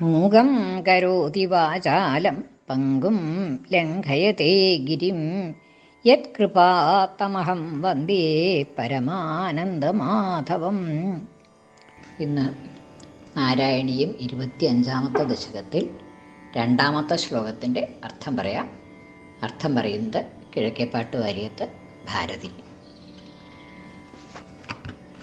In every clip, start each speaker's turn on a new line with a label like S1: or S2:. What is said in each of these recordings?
S1: മൂകം കരോതി വാചാലം പങ്കും ലംഘയത്തെ ഗിരിം. യത്കൃപാത്തമഹം വന്ദേ പരമാനന്ദമാധവം. ഇന്ന് നാരായണീയം ഇരുപത്തിയഞ്ചാമത്തെ ദശകത്തിൽ രണ്ടാമത്തെ ശ്ലോകത്തിന്റെ അർത്ഥം പറയാം. അർത്ഥം പറയുന്നത് കിഴക്കേപ്പാട്ട് വാര്യത്ത് ഭാരതി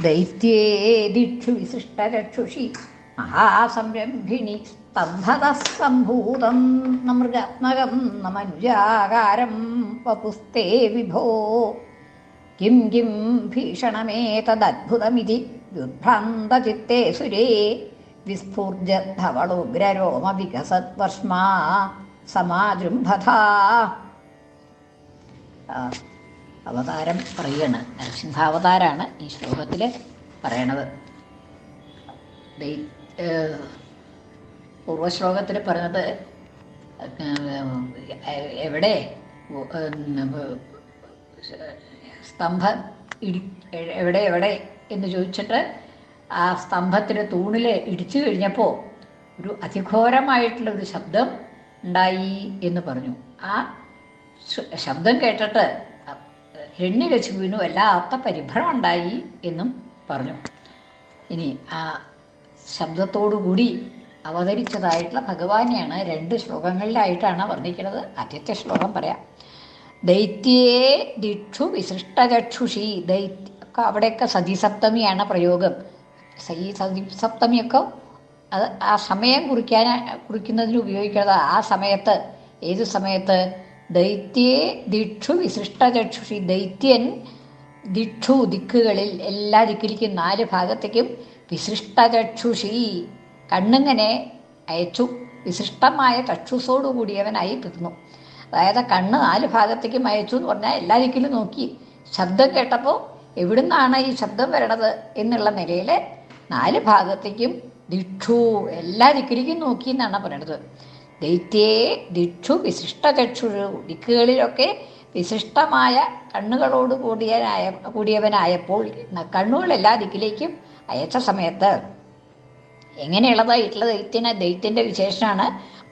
S1: ദൈത്യേദിക്ഷു വിശിഷ്ടരക്ഷുഷി മഹാസംരംഭിണി സ്തംഭത സംഭൂതം നമൃഗാത്മകം നമനുജാകാരം വപുസ്തേ വിഭോ. കിം കിം ഭീഷണമേതദ്ഭുതമിതി ദുർഭ്രാന്തചിത്തെ സുരേ. വിസ്ഫൂർജ വികസത് വികസദ്വർഷ്മാ സമാജൃംഭതാ അവതാരം പറയാണ് നരസിംഹാവതാരാണ് ഈ ശ്ലോകത്തിൽ പറയണത്. ദൈ- പൂർവശ്ലോകത്തിൽ പറഞ്ഞത് എവിടെ സ്തംഭം ഇടി എവിടെ എവിടെ എന്ന് ചോദിച്ചിട്ട് ആ സ്തംഭത്തിന് തൂണിൽ ഇടിച്ചു കഴിഞ്ഞപ്പോൾ ഒരു അതിഘോരമായിട്ടുള്ള ഒരു ശബ്ദം ഉണ്ടായി എന്ന് പറഞ്ഞു. ആ ശബ്ദം കേട്ടിട്ട് ഹിരണ്യകശിപുവിനും വല്ലാത്ത പരിഭ്രമം ഉണ്ടായി എന്നും പറഞ്ഞു. ഇനി ആ ശബ്ദത്തോടുകൂടി അവതരിച്ചതായിട്ടുള്ള ഭഗവാനെയാണ് രണ്ട് ശ്ലോകങ്ങളിലായിട്ടാണ് വർണിക്കുന്നത്. ആദ്യത്തെ ശ്ലോകം പറയാം. ദൈത്യേ ദിക്ഷു വിശിഷ്ടചക്ഷുഷി. ദൈത്യ അവിടെയൊക്കെ സതിസപ്തമിയാണ് പ്രയോഗം. ഈ സതിസപ്തമിയൊക്കെ അത് ആ സമയം കുറിക്കാൻ കുറിക്കുന്നതിന് ഉപയോഗിക്കുന്നത്. ആ സമയത്ത് ഏത് സമയത്ത്? ദൈത്യേ ദിക്ഷു വിശിഷ്ടചക്ഷുഷി. ദൈത്യൻ ദിക്ഷു ദിക്കുകളിൽ എല്ലാ ദിക്കിലേക്കും നാല് ഭാഗത്തേക്കും വിശിഷ്ടചക്ഷുഷി. കണ്ണിങ്ങനെ അയച്ചു. വിശിഷ്ടമായ ചക്ഷുസോടു കൂടിയവനായി തീർന്നു. അതായത് കണ്ണ് നാല് ഭാഗത്തേക്കും അയച്ചു എന്ന് പറഞ്ഞാൽ എല്ലാ ദിക്കിലും നോക്കി. ശബ്ദം കേട്ടപ്പോൾ എവിടുന്നാണ് ഈ ശബ്ദം വരണത് എന്നുള്ള നിലയിൽ നാല് ഭാഗത്തേക്കും ദിക്ഷു എല്ലാ ദിക്കിലേക്കും നോക്കി എന്നാണ് പറയണത്. ദൈത്യേ ദിക്ഷു വിശിഷ്ടചക്ഷു ദിക്കുകളിലൊക്കെ വിശിഷ്ടമായ കണ്ണുകളോട് കൂടിയനായ കൂടിയവനായപ്പോൾ കണ്ണുകൾ എല്ലാ ദിക്കിലേക്കും അയച്ച സമയത്ത് എങ്ങനെയുള്ളതായിട്ടുള്ള ദൈത്യനെ ദൈത്യന്റെ വിശേഷമാണ്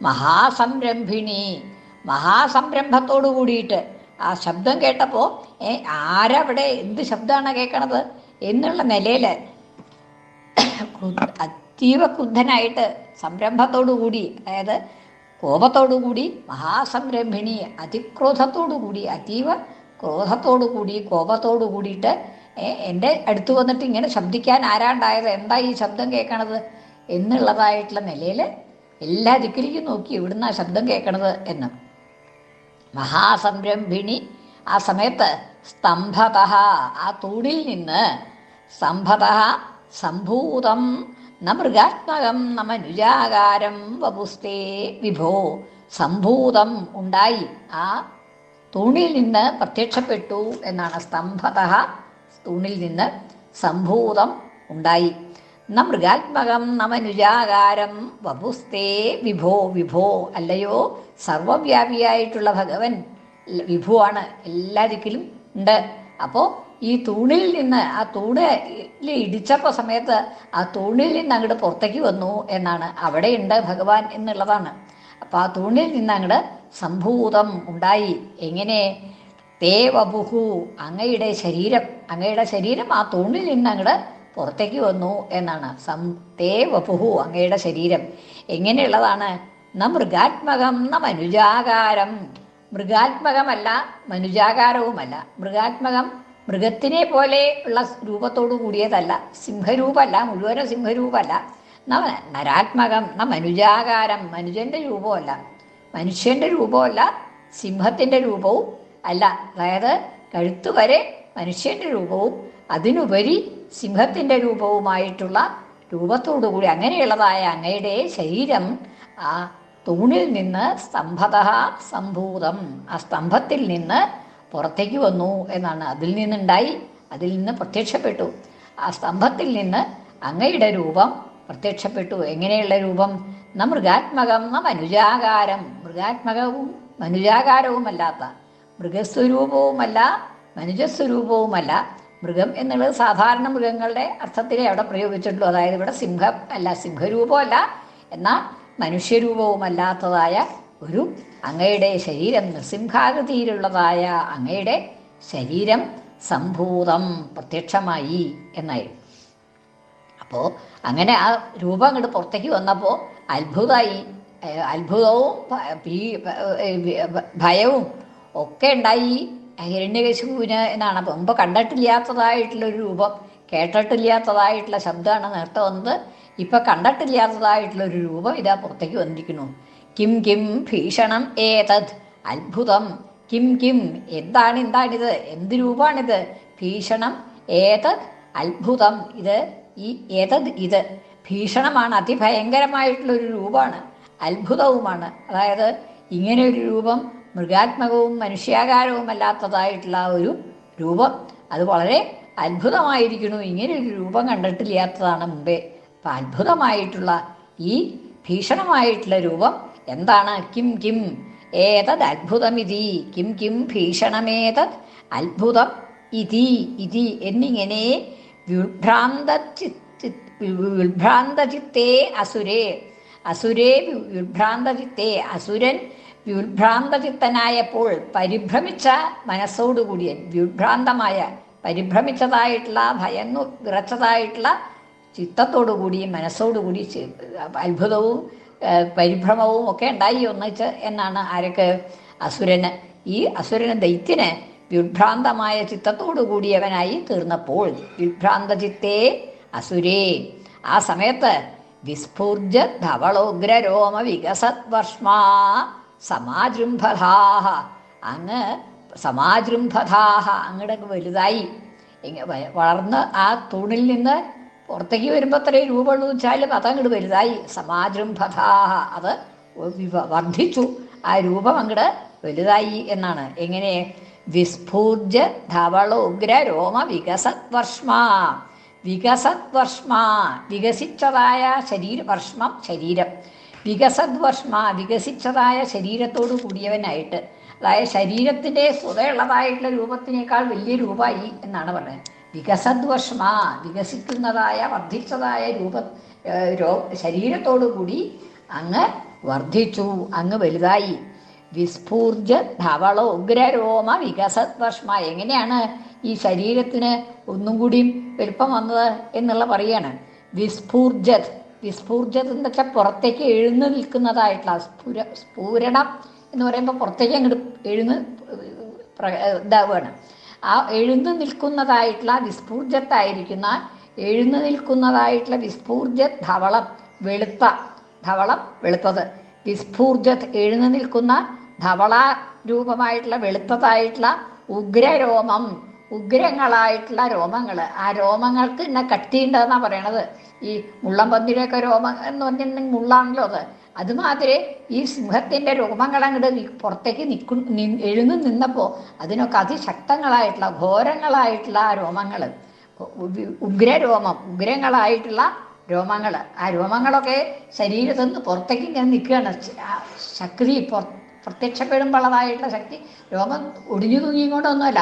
S1: മഹാസംരംഭിണി. മഹാസംരംഭത്തോടു കൂടിയിട്ട് ആ ശബ്ദം കേട്ടപ്പോൾ ഏ ആരവിടെ? എന്ത് ശബ്ദമാണ് കേൾക്കണത് എന്നുള്ള നിലയിൽ അതീവ ക്രുദ്ധനായിട്ട് സംരംഭത്തോടു കൂടി അതായത് കോപത്തോടു കൂടി മഹാസംരംഭിണി അതിക്രോധത്തോടു കൂടി അതീവ ക്രോധത്തോടു കൂടി കോപത്തോടു കൂടിയിട്ട് എന്റെ അടുത്ത് വന്നിട്ട് ഇങ്ങനെ ശബ്ദിക്കാൻ ആരാണ്ടായത്? എന്താ ഈ ശബ്ദം കേൾക്കണത് എന്നുള്ളതായിട്ടുള്ള നിലയിൽ എല്ലാ ദിക്കിലേക്കും നോക്കി എവിടുന്നാ ശബ്ദം കേൾക്കണത് എന്ന്. മഹാസംരംഭിണി ആ സമയത്ത് സ്തംഭത ആ തൂണിൽ നിന്ന് സംഭത സംഭൂതം ന മൃഗാത്മകം ന വപുസ്തേ വിഭോ. സംഭൂതം ഉണ്ടായി. ആ തൂണിൽ നിന്ന് പ്രത്യക്ഷപ്പെട്ടു എന്നാണ് സ്തംഭത തൂണിൽ നിന്ന് സംഭൂതം ഉണ്ടായി. ന മൃഗാത്മകം നമനുജാകാരം വപുസ്തേ വിഭോ വിഭോ അല്ലയോ? സർവവ്യാപിയായിട്ടുള്ള ഭഗവൻ വിഭുവാണ് എല്ലാ ദിക്കിലും ഉണ്ട്. അപ്പോൾ ഈ തൂണിൽ നിന്ന് ആ തൂണിൽ ഇടിച്ചപ്പോൾ സമയത്ത് ആ തൂണിൽ നിന്ന് അങ്ങോട്ട് പുറത്തേക്ക് വന്നു എന്നാണ്. അവിടെയുണ്ട് ഭഗവാൻ എന്നുള്ളതാണ്. അപ്പോൾ ആ തൂണിൽ നിന്ന് അങ്ങോട്ട് സംഭൂതം ഉണ്ടായി. എങ്ങനെ? തേ വപുഹു അങ്ങയുടെ ശരീരം അങ്ങയുടെ ശരീരം ആ തൂണിൽ നിന്ന് അങ്ങോട്ട് പുറത്തേക്ക് വന്നു എന്നാണ്. സം തേ വപുഹു അങ്ങയുടെ ശരീരം. എങ്ങനെയുള്ളതാണ്? ന മൃഗാത്മകം ന മനുജാകാരം. മൃഗാത്മകമല്ല മനുജാകാരവുമല്ല. മൃഗാത്മകം മൃഗത്തിനെ പോലെ ഉള്ള രൂപത്തോടു കൂടിയതല്ല. സിംഹരൂപമല്ല മുഴുവനും സിംഹരൂപമല്ല. നരാത്മകം ന മനുജാകാരം. മനുജന്റെ രൂപമല്ല മനുഷ്യന്റെ രൂപമല്ല സിംഹത്തിന്റെ രൂപവും അല്ല അതായത് കഴുത്ത് വരെ മനുഷ്യന്റെ രൂപവും അതിനുപരി സിംഹത്തിന്റെ രൂപവുമായിട്ടുള്ള രൂപത്തോടു കൂടി അങ്ങനെയുള്ളതായ അങ്ങയുടെ ശരീരം ആ തൂണിൽ നിന്ന് സ്തംഭത സംഭൂതം. ആ സ്തംഭത്തിൽ നിന്ന് പുറത്തേക്ക് വന്നു എന്നാണ്. അതിൽ നിന്നുണ്ടായി അതിൽ നിന്ന് പ്രത്യക്ഷപ്പെട്ടു. ആ സ്തംഭത്തിൽ നിന്ന് അങ്ങയുടെ രൂപം പ്രത്യക്ഷപ്പെട്ടു. എങ്ങനെയുള്ള രൂപം? ന മൃഗാത്മകം ന മനുജാകാരം. മൃഗാത്മകവും മനുജാകാരവുമല്ലാത്ത മൃഗസ്വരൂപവുമല്ല മനുജസ്വരൂപവുമല്ല. മൃഗം എന്നുള്ളത് സാധാരണ മൃഗങ്ങളുടെ അർത്ഥത്തിലേ അവിടെ പ്രയോഗിച്ചിട്ടുള്ളൂ. അതായത് ഇവിടെ സിംഹം അല്ല സിംഹരൂപമല്ല. എന്നാൽ മനുഷ്യരൂപവുമല്ലാത്തതായ ഒരു അങ്ങയുടെ ശരീരം നൃസിംഹാകൃതിയിലുള്ളതായ അങ്ങയുടെ ശരീരം സംഭൂതം പ്രത്യക്ഷമായി എന്നായി അപ്പോൾ അങ്ങനെ ആ രൂപം അങ്ങോട്ട് പുറത്തേക്ക് വന്നപ്പോൾ അത്ഭുതമായി അത്ഭുതവും ഭയവും ഒക്കെ ഉണ്ടായി. ഹിരണ്യകശിപുവിന് എന്നാണ്. മുമ്പ് കണ്ടിട്ടില്ലാത്തതായിട്ടുള്ളൊരു രൂപം കേട്ടിട്ടില്ലാത്തതായിട്ടുള്ള ശബ്ദമാണ് നേരത്തെ വന്നത്. ഇപ്പം കണ്ടിട്ടില്ലാത്തതായിട്ടുള്ളൊരു രൂപം ഇതാ പുറത്തേക്ക് വന്നിരിക്കുന്നു. കിം കിം ഭീഷണം ഏതത്? അത്ഭുതം. കിം കിം എന്താണ് എന്താണിത്? എന്ത് രൂപമാണിത് ഭീഷണം ഏതത്? അത്ഭുതം. ഇത് ഈ ഏതത് ഇത്? ഭീഷണമാണ്. അതിഭയങ്കരമായിട്ടുള്ളൊരു രൂപമാണ് അത്ഭുതവുമാണ്. അതായത് ഇങ്ങനെ ഒരു രൂപം മൃഗാത്മകവും മനുഷ്യാകാരവും അല്ലാത്തതായിട്ടുള്ള ഒരു രൂപം. അത് വളരെ അത്ഭുതമായിരിക്കുന്നു. ഇങ്ങനെ ഒരു രൂപം കണ്ടിട്ടില്ലാത്തതാണ് മുമ്പേ. അപ്പം അത്ഭുതമായിട്ടുള്ള ഈ ഭീഷണമായിട്ടുള്ള രൂപം എന്താണ്? കിം കിം ഏതത് അത്ഭുതമിതി? കിം കിം ഭീഷണമേതത് അത്ഭുതം ഇതി? ഇതി എന്നിങ്ങനെ വിഭ്രാന്ത വിഭ്രാന്തചിത്തേ അസുരേ. അസുരേ വിഭ്രാന്തചിത്തേ. അസുരൻ വിഭ്രാന്തചിത്തനായപ്പോൾ പരിഭ്രമിച്ച മനസ്സോടുകൂടിയൻ വിഭ്രാന്തമായ പരിഭ്രമിച്ചതായിട്ടുള്ള ഭയന്നു വിറച്ചതായിട്ടുള്ള ചിത്തത്തോടുകൂടിയും മനസ്സോടുകൂടി അത്ഭുതവും പരിഭ്രമവും ഒക്കെ ഉണ്ടായി ഒന്നിച്ച് എന്നാണ് ആരൊക്കെ അസുരന്. ഈ അസുരന് ദൈത്യന് വിഭ്രാന്തമായ ചിത്തത്തോടു കൂടിയവനായി തീർന്നപ്പോൾ വിഭ്രാന്ത ചിത്തേ അസുരേ. ആ സമയത്ത് വിസ്ഫൂർജ ധവളോഗ്രരോമ വികസദ്വർഷ്മാ സമാജൃംഭധാഹ അങ്ങ് സമാജൃംഭധാഹ അങ്ങടെ വലുതായി. വളർന്ന് ആ തൂണിൽ നിന്ന് പുറത്തേക്ക് വരുമ്പോൾ അത്രയും രൂപമുള്ളൂ വെച്ചാലും അതങ്ങോട്ട് വലുതായി. സമാജൃംഭധാഹ അത് വർദ്ധിച്ചു. ആ രൂപം അങ്ങോട്ട് വലുതായി എന്നാണ്. എങ്ങനെ? വിസ്ഫൂർജ ധവള ഉഗ്ര രോമ വികസദ്വർഷ്മാ വികസദ്വർഷ്മാ വികസിച്ചതായ ശരീര വർഷ്മം ശരീരം. വികസദ്വർഷ്മ വികസിച്ചതായ ശരീരത്തോടു കൂടിയവനായിട്ട്. അതായത് ശരീരത്തിന്റെ സ്വതയുള്ളതായിട്ടുള്ള രൂപത്തിനേക്കാൾ വലിയ രൂപമായി എന്നാണ് പറയുന്നത്. വികസദ്വർഷ്മ വികസിക്കുന്നതായ വർദ്ധിച്ചതായ രൂപ രോ ശരീരത്തോടു കൂടി അങ്ങ് വർദ്ധിച്ചു അങ്ങ് വലുതായി. വിസ്ഫൂർജ ധവള ഉഗ്രരോമ വികസദ്വർഷ്മ. എങ്ങനെയാണ് ഈ ശരീരത്തിന് ഒന്നും കൂടിയും വലുപ്പം വന്നത് എന്നുള്ള പറയാണ് വിസ്ഫൂർജത് വിസ്ഫൂർജത് എന്ന് വെച്ചാൽ പുറത്തേക്ക് എഴുന്നു നിൽക്കുന്നതായിട്ടുള്ള സ്ഫുര സ്ഫൂരണം എന്ന് പറയുമ്പോൾ പുറത്തേക്ക് അങ്ങോട്ട് എഴുന്ന് ഇതാവുകയാണ് ആ എഴുന്നു നിൽക്കുന്നതായിട്ടുള്ള വിസ്ഫൂർജത്തായിരിക്കുന്ന എഴുന്നു നിൽക്കുന്നതായിട്ടുള്ള വിസ്ഫൂർജ ധവളം വെളുത്ത ധവളം വെളുത്തത്. വിസ്ഫൂർജത് എഴുന്നു നിൽക്കുന്ന ധവള രൂപമായിട്ടുള്ള വെളുത്തതായിട്ടുള്ള ഉഗ്രരോമം ഉഗ്രങ്ങളായിട്ടുള്ള രോമങ്ങൾ ആ രോമങ്ങൾക്ക് ഇന്ന കട്ടിയുണ്ടെന്നാ പറയണത്. ഈ മുള്ളംപന്നിയുടെയൊക്കെ രോമം എന്ന് പറഞ്ഞിട്ടുണ്ടെങ്കിൽ മുള്ളാണല്ലോ അത്. അതുമാതിരി ഈ സിംഹത്തിന്റെ രോമങ്ങൾ അങ്ങോട്ട് പുറത്തേക്ക് നിൽക്കു എഴുന്നു നിന്നപ്പോൾ അതിനൊക്കെ അതിശക്തങ്ങളായിട്ടുള്ള ഘോരങ്ങളായിട്ടുള്ള ആ രോമങ്ങൾ ഉഗ്രരോമം ഉഗ്രങ്ങളായിട്ടുള്ള രോമങ്ങൾ ആ രോമങ്ങളൊക്കെ ശരീരത്തിൽ നിന്ന് പുറത്തേക്ക് ഇങ്ങനെ നിൽക്കുകയാണ്. ശക്തി പ്രത്യക്ഷപ്പെടുമ്പോഴതായിട്ടുള്ള ശക്തി രോമം ഒടിഞ്ഞു തൂങ്ങിക്കൊണ്ടൊന്നുമല്ല.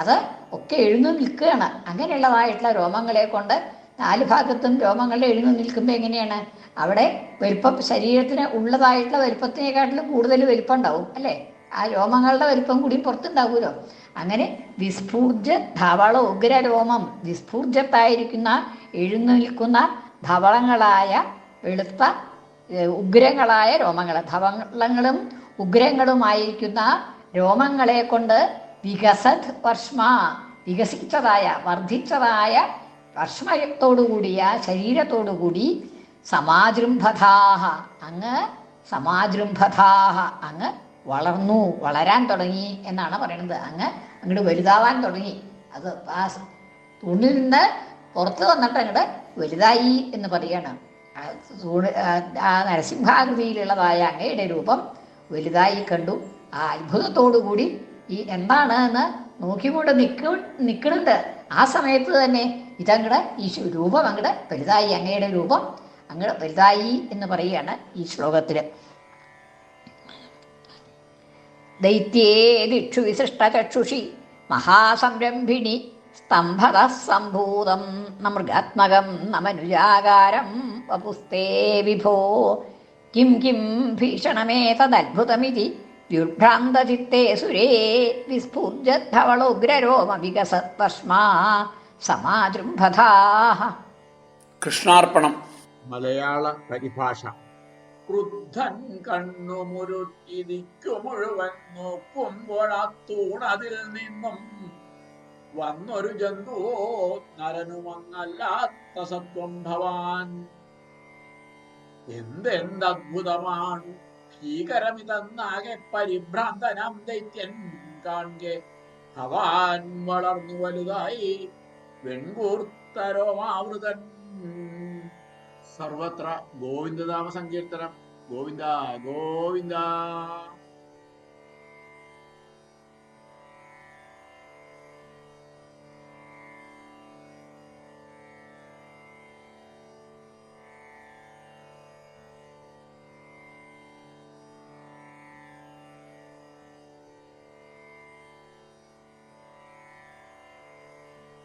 S1: അത് ഒക്കെ എഴുന്നു നിൽക്കുകയാണ്. അങ്ങനെയുള്ളതായിട്ടുള്ള രോമങ്ങളെ കൊണ്ട് നാല് ഭാഗത്തും രോമങ്ങളിൽ എഴുന്നു നിൽക്കുമ്പോൾ എങ്ങനെയാണ്? അവിടെ വലിപ്പം ശരീരത്തിന് ഉള്ളതായിട്ടുള്ള വലിപ്പത്തിനെക്കാട്ടിലും കൂടുതൽ വലുപ്പം ഉണ്ടാവും അല്ലേ? ആ രോമങ്ങളുടെ വലുപ്പം കൂടി പുറത്തുണ്ടാവുമല്ലോ. അങ്ങനെ വിസ്ഫൂർജ ധവള ഉഗ്ര രോമം വിസ്ഫൂർജത്തായിരിക്കുന്ന എഴുന്നു നിൽക്കുന്ന ധവളങ്ങളായ വെളുത്ത ഉഗ്രങ്ങളായ രോമങ്ങൾ ധവളങ്ങളും ഉഗ്രങ്ങളുമായിരിക്കുന്ന രോമങ്ങളെ കൊണ്ട് വികസത് വർഷ്മ വികസിച്ചതായ വർദ്ധിച്ചതായ വർഷ്മയത്തോടുകൂടിയ ശരീരത്തോടുകൂടി സമാജൃംഭഥാഹ അങ്ങ് സമാജൃംഭഥാഹ അങ്ങ് വളർന്നു വളരാൻ തുടങ്ങി എന്നാണ് പറയുന്നത്. അങ്ങ് അങ്ങോട്ട് വലുതാവാൻ തുടങ്ങി. അത് ആ തൂണിൽ നിന്ന് പുറത്ത് വന്നിട്ട് അങ്ങോട്ട് വലുതായി എന്ന് പറയാണ് ആ നരസിംഹാകൃതിയിലുള്ളതായ അങ്ങയുടെ രൂപം വലുതായി കണ്ടു. ആ അത്ഭുതത്തോടു കൂടി ഈ എന്താണ് എന്ന് നോക്കിക്കൊണ്ട് നിൽക്കു നിൽക്കുന്നുണ്ട് ആ സമയത്ത് തന്നെ ഇതങ്ങടെ ഈ ശു- രൂപം അങ്ങടെ വലുതായി അങ്ങയുടെ രൂപം അങ്ങടെ വലുതായി എന്ന് പറയുകയാണ് ഈ ശ്ലോകത്തിൽ ദൈത്യേ ദിക്ഷു വിശിഷ്ടചക്ഷുഷി മഹാസംരംഭിണി സ്തംഭത സംഭൂതം ന മൃഗാത്മകം ന മനുജാകാരം വപുസ്തേ വിഭോ. കിം കിം ഭീഷണമേതദ്ഭുതമിതി വ്യുഭ്രാന്തചിത്തേ സുരേ വിസ്ഫുർജദ്ധവളോഗ്രരോമ സമാജൃംഭഥാഹ. സമാജൃംഭഥാ
S2: കൃഷ്ണാർപ്പണം.
S3: മലയാള പരിഭാഷ.
S4: ക്രുദ്ധൻ കണ്ണുമുരുട്ടിരിക്കു മുഴുവൻ നോക്കുമ്പോഴത്തൂണതിൽ നിന്നും വന്നൊരു ജന്തുവോ നരനുമങ്ങല്ലാത്ത സത്വം ഭവാൻ. എന്തെന്തദ്ഭുതമാണ് ഭീകരമിതെന്നാകെ പരിഭ്രാന്തനം ദൈത്യൻ കാൺകെ. ഭവാൻ വളർന്നു വലുതായി വെൺകൂർത്തരോമാവൃതൻ. സർവത്ര ഗോവിന്ദനാമ സങ്കീർത്തനം ഗോവിന്ദ ഗോവിന്ദ.